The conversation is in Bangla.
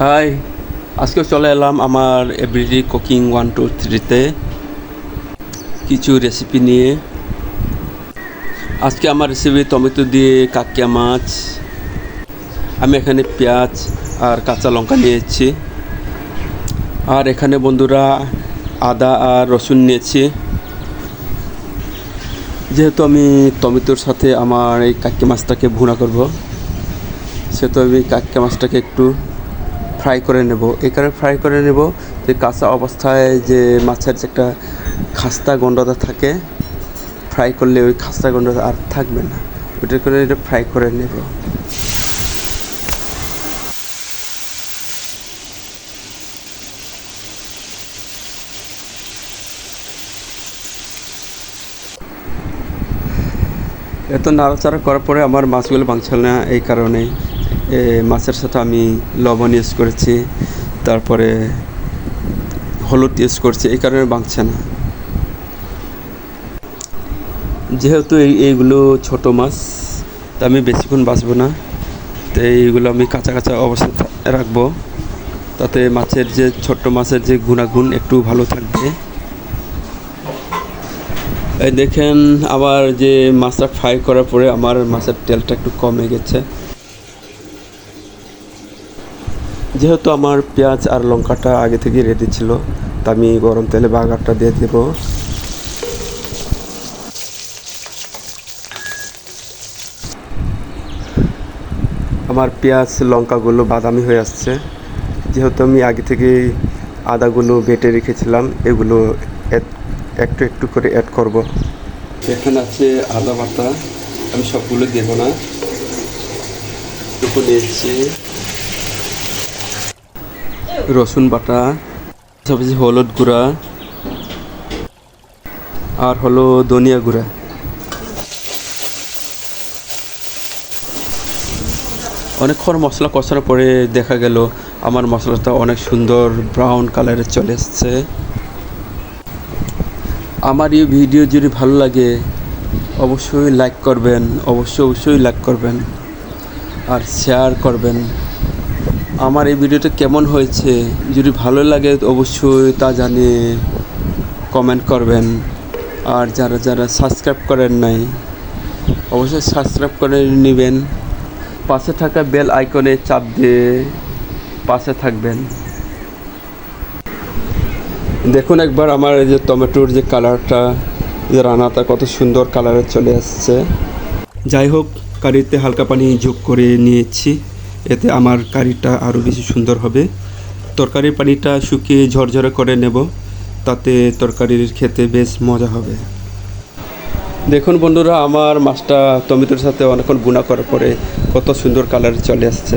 হাই। আজকে চলে এলাম আমার এভরিডে কুকিং ওয়ান, টু, থ্রিতে। কিছু রেসিপি নিয়ে। আজকে আমার রেসিপি টমেটো দিয়ে কাকিয়া মাছ। আমি এখানে পেঁয়াজ আর কাঁচা লঙ্কা নিয়েছি। আর এখানে বন্ধুরা আদা আর রসুন নিয়েছি। যেহেতু আমি টমেটোর সাথে আমার এই কাকিয়া মাছটাকে ভুনা করব, সেহেতু আমি কাকিয়া মাছটাকে একটু ফ্রাই করে নেব। এই কারণে ফ্রাই করে নেব যে কাঁচা অবস্থায় যে মাছের যে একটা খাস্তা গন্ডতা থাকে ফ্রাই করলে ওই খাস্তা গন্ডতা আর থাকবে না। ওইটার করে এটা ফ্রাই করে নেব। এত নাড়াচাড়া করার পরে আমার মাছগুলো ভাঙছিল না এই কারণে এ, মাছের সাথে আমি লবণ ইউজ করেছি, তারপরে হলুদ ইউজ করছি, এই কারণে বাঁচছে না। যেহেতু এই, এইগুলো ছোট মাছ, তা আমি বেশিক্ষণ বাঁচবো না। তো এইগুলো আমি কাঁচা কাঁচা অবস্থা রাখব, তাতে মাছের যে ছোট্ট মাছের যে গুণাগুণ একটু ভালো থাকবে। এই দেখেন, আবার যে মাছটা ফ্রাই করার পরে আমার মাছের তেলটা একটু কমে গেছে। যেহেতু আমার পেঁয়াজ আর লঙ্কাটা আগে থেকে রেডি ছিল, তা আমি গরম তেলে বাগারটা দিয়ে দেব। আমার পেঁয়াজ, লঙ্কাগুলো বাদামি হয়ে আসছে। যেহেতু আমি আগে থেকে আদাগুলো বেটে রেখেছিলাম, এগুলো একটু একটু করে অ্যাড করব। এখানে আছে আদা বাটা, আমি সবগুলো দেবো না। একটু নিয়েছি রসুন বাটা, পাশাপাশি হলুদ গুঁড়া, আর হলো ধনিয়া গুঁড়া। অনেকক্ষণ মশলা কষানোর পরে দেখা গেল আমার মশলাটা অনেক সুন্দর ব্রাউন কালারের চলে এসছে। আমার এই ভিডিও যদি ভালো লাগে, অবশ্যই লাইক করবেন, অবশ্যই অবশ্যই লাইক করবেন, আর শেয়ার করবেন। আমার এই ভিডিওটা কেমন হয়েছে? যদি ভালো লাগে অবশ্যই তা জানিয়ে কমেন্ট করবেন। আর যারা যারা সাবস্ক্রাইব করেন নাই, অবশ্যই সাবস্ক্রাইব করে নেবেন। পাশে থাকা বেল আইকনে চাপ দিয়ে পাশে থাকবেন। দেখুন একবার আমার এই যে টমেটোর যে কালারটা যে রান্নাটা কত সুন্দর কালারে চলে আসছে। যাই হোক, কারিতে হালকা পানি যোগ করে নিয়েছি। এতে আমার কারিটা আরও বেশি সুন্দর হবে। তরকারির পানিটা শুকিয়ে ঝরঝরে করে নেব, তাতে তরকারির খেতে বেশ মজা হবে। দেখুন বন্ধুরা, আমার মাছটা টমেটোর সাথে অনেকক্ষণ বুনা করার পরে কত সুন্দর কালার চলে আসছে।